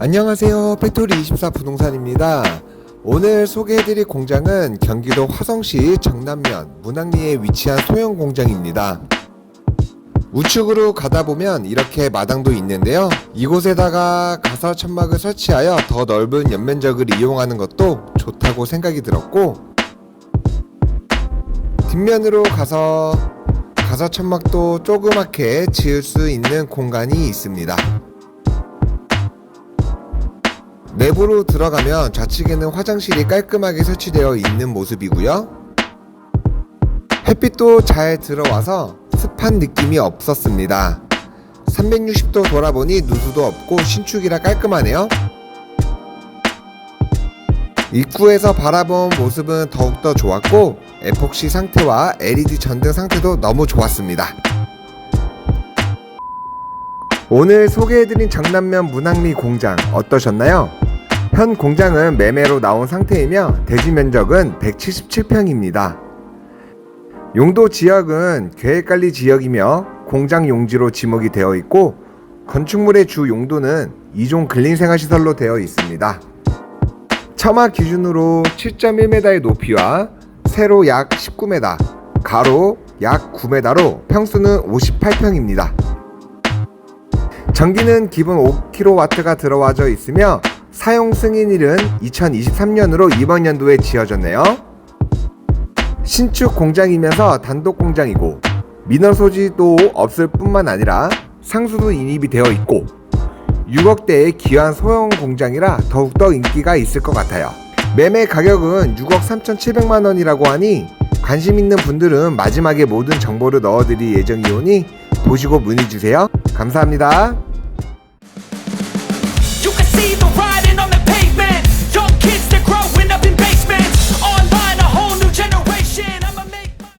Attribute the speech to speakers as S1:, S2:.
S1: 안녕하세요. 팩토리24 부동산입니다. 오늘 소개해드릴 공장은 경기도 화성시 정남면 문학리에 위치한 소형 공장입니다. 우측으로 가다 보면 이렇게 마당도 있는데요. 이곳에다가 가서 천막을 설치하여 더 넓은 연면적을 이용하는 것도 좋다고 생각이 들었고 뒷면으로 가서 가서 천막도 조그맣게 지을 수 있는 공간이 있습니다. 내부로 들어가면 좌측에는 화장실이 깔끔하게 설치되어 있는 모습이고요. 햇빛도 잘 들어와서 습한 느낌이 없었습니다. 360도 돌아보니 누수도 없고 신축이라 깔끔하네요. 입구에서 바라본 모습은 더욱더 좋았고 에폭시 상태와 LED 전등 상태도 너무 좋았습니다. 오늘 소개해드린 정남면 문학리 공장 어떠셨나요? 현 공장은 매매로 나온 상태이며 대지 면적은 177평입니다. 용도 지역은 계획관리 지역이며 공장 용지로 지목이 되어 있고 건축물의 주 용도는 이종 근린생활시설로 되어 있습니다. 처마 기준으로 7.1m의 높이와 세로 약 19m, 가로 약 9m로 평수는 58평입니다. 전기는 기본 5kW가 들어와져 있으며 사용 승인일은 2023년으로 이번 연도에 지어졌네요. 신축 공장이면서 단독 공장이고 민원 소지도 없을 뿐만 아니라 상수도 인입이 되어 있고 6억대의 귀한 소형 공장이라 더욱더 인기가 있을 것 같아요. 매매 가격은 6억 3,700만 원이라고 하니 관심 있는 분들은 마지막에 모든 정보를 넣어드릴 예정이오니 보시고 문의 주세요. 감사합니다.